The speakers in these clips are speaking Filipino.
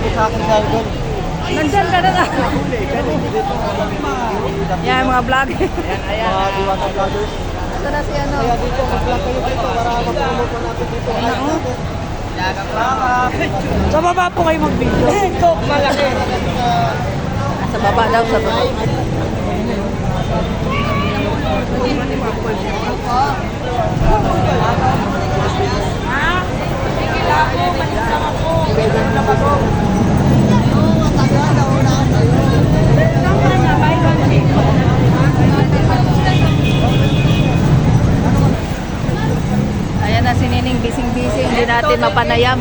lumapit sa akin dahil doon. Nandyan ka na na. Yan, mga vlog. Mga diwata vloggers. Ito na si ano. Kaya dito, mag-vlog kayo dito para mag-promote natin dito. Ano? Sa baba po kayo mag-video. Coke malaki. Sa baba daw, sa baba. Ayan natin mapanayam.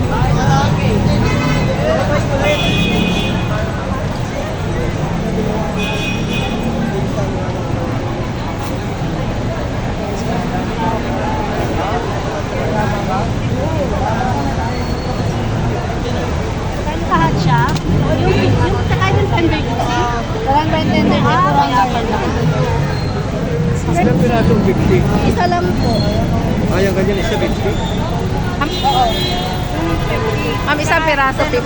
Kaya lahat siya. Yung, yung sakay ng tender juicy. Walang ba tender Ah, pinatong 50? Isa lang po. Ayan, ganyan, isa 50. Oo. Ma'am, isang piraso 50.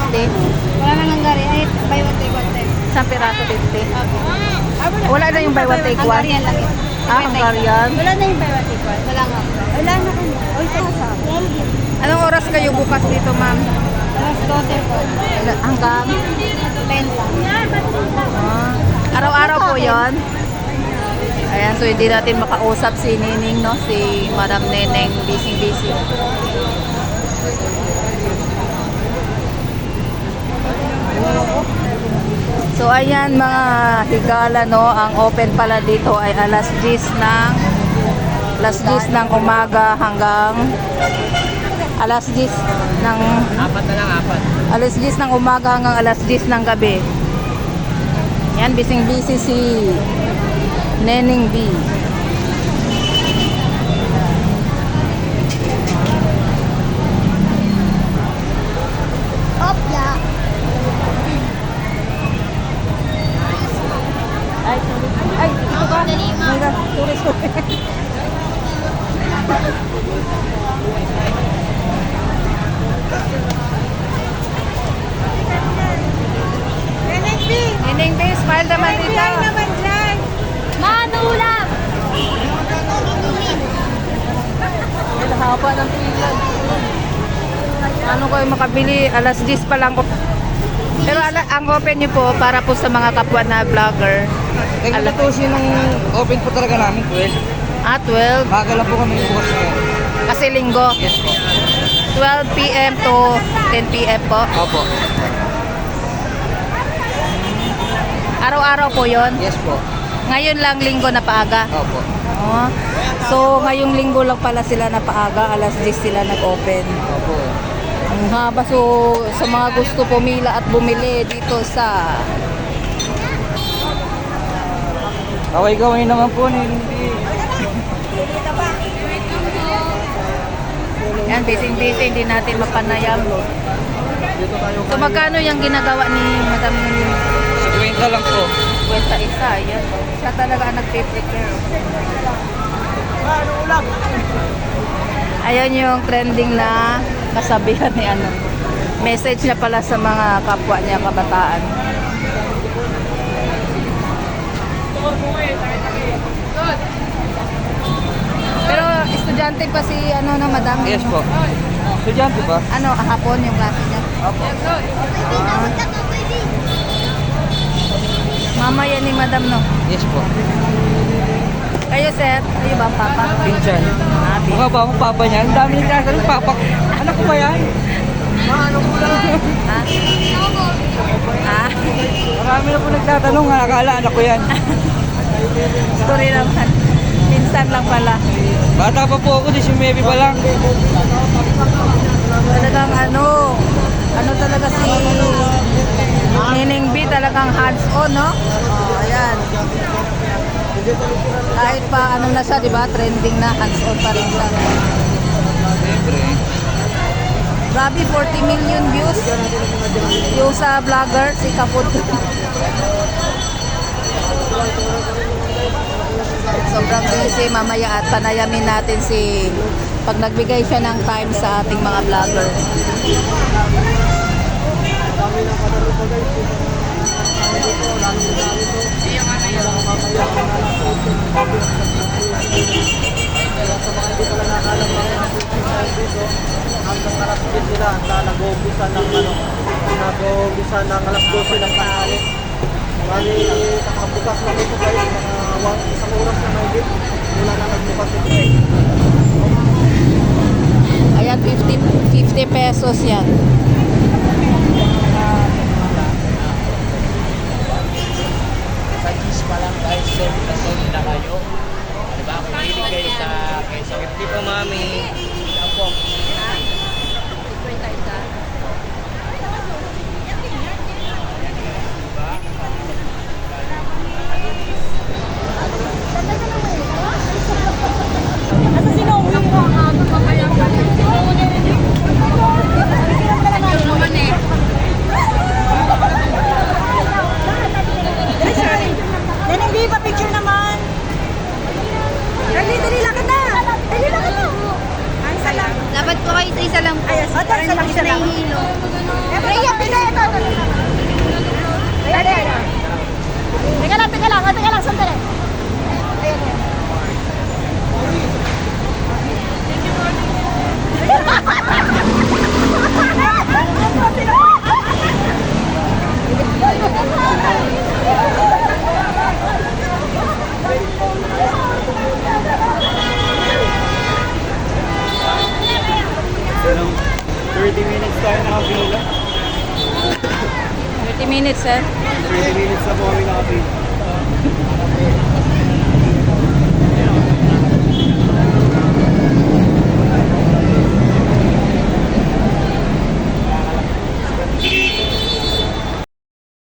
Wala na nang gari. Ay, buy one take one take. Isang piraso 50. Wala na yung buy one take one. Hungarian lang yun. Ah, Hungarian. Wala na yung buy one take one. Wala nga. Wala na kami. Oy, sa Anong oras kayo bukas dito, ma'am? Alas 12 po. Hanggang? 10 lang. Ah, araw-araw po yon. Ayan, so hindi natin makausap si Nining, no? Si Madam Neneng, busy-busy. So ayan mga higala no, ang open pala dito ay alas 10 ng alas 10 ng umaga hanggang alas 10 ng Apat na lang, apat. alas 10 ng umaga hanggang alas 10 ng gabi. Yan, bising-busy si Neneng B. Opya. Ay, ay, ito ka. Ka, tulis ko. Neneng B, smile naman dito. Manulang! Ay, haba ng pila. Ano kayo makabili? Alas 10 pa lang. Pero ala, ang open niyo po para po sa mga kapwa na vlogger. Eh, kung natusin ng open po talaga namin, 12. Ah, 12. Bagal lang po kami bukas ngayon. Kasi linggo. Yes po. 12 p.m. to 10 p.m. po. Opo. Araw-araw po yon. Yes po. Ngayon lang linggo na paaga. Opo. Oh. So, ngayong linggo lang pala sila na paaga. Alas 10 sila nag-open. Opo. Ang haba. So, sa mga gusto pumila at bumili dito sa... Kaway-kaway naman po ni Lindy. Yan, busy-busy. Hindi natin mapanayam. So, magkano yung ginagawa ni Madam Sa 20 lang po. Kwenta isa? Yan. Siya talaga ang nag-prepare. Ano ulam? Ayan yung trending na kasabihan ni ano. Message na pala sa mga kapwa niya kabataan. Pero estudyante pa si ano na madam. Yes po. Estudyante ba? Ano, hapon yung klase niya. Opo. Mamaya ni madam no. Yes po. Kayo sir, kayo ba papa? Pinsan. Ah, Mukha ba akong papa niya? Ang dami nagtatanong, papa. Anak ko ba yan? Ano ko lang? Ah? Ah? Marami na po nagtatanong, nakakala anak ko yan. Story naman. Pinsan lang pala. Bata pa po ako, 19 pa lang. Talagang ano, ano talaga si Nining B talagang hands-on, no? Oh, ayan. Kahit pa ano na siya, di ba? Trending na, hands-on pa rin siya. Siyempre. Grabe, 40 million views. Yung sa vlogger, si Kaput. Sobrang busy mamaya at panayamin natin si pag nagbigay siya ng time sa ating mga vlogger. Dami ng padalo pa guys. Ano dito, lalo na. Ang mga mamaya na lang sa ito sa mga hindi pala nakalam ng mga pupuntahan dito, hanggang alas 10 sila at nag-uumpisa ng ano, nag-uumpisa ng alas 12 ng tanghali. Bali, nakabukas na dito guys, mga isang oras na. Wala na nagbukas ito eh. Ayan, 50, 50 pesos yan. sa cheese pa lang guys, sold na sold na kayo. Diba? Kung hilig kayo sa queso. 50 po mami. Yan po. Asa si Noe? Ako, ako mamaya pa. naman eh. Then hindi pa picture naman. Dali, dali lang na. Dali lang na. Ang salang. Dapat po kayo sa isa ito, isa lang, isa lang. Rhea, pila ito. Rhea, Rhea. Teka lang, teka lang. Teka lang, sandali. minutes, sir. 20 minutes na po kami nakapin.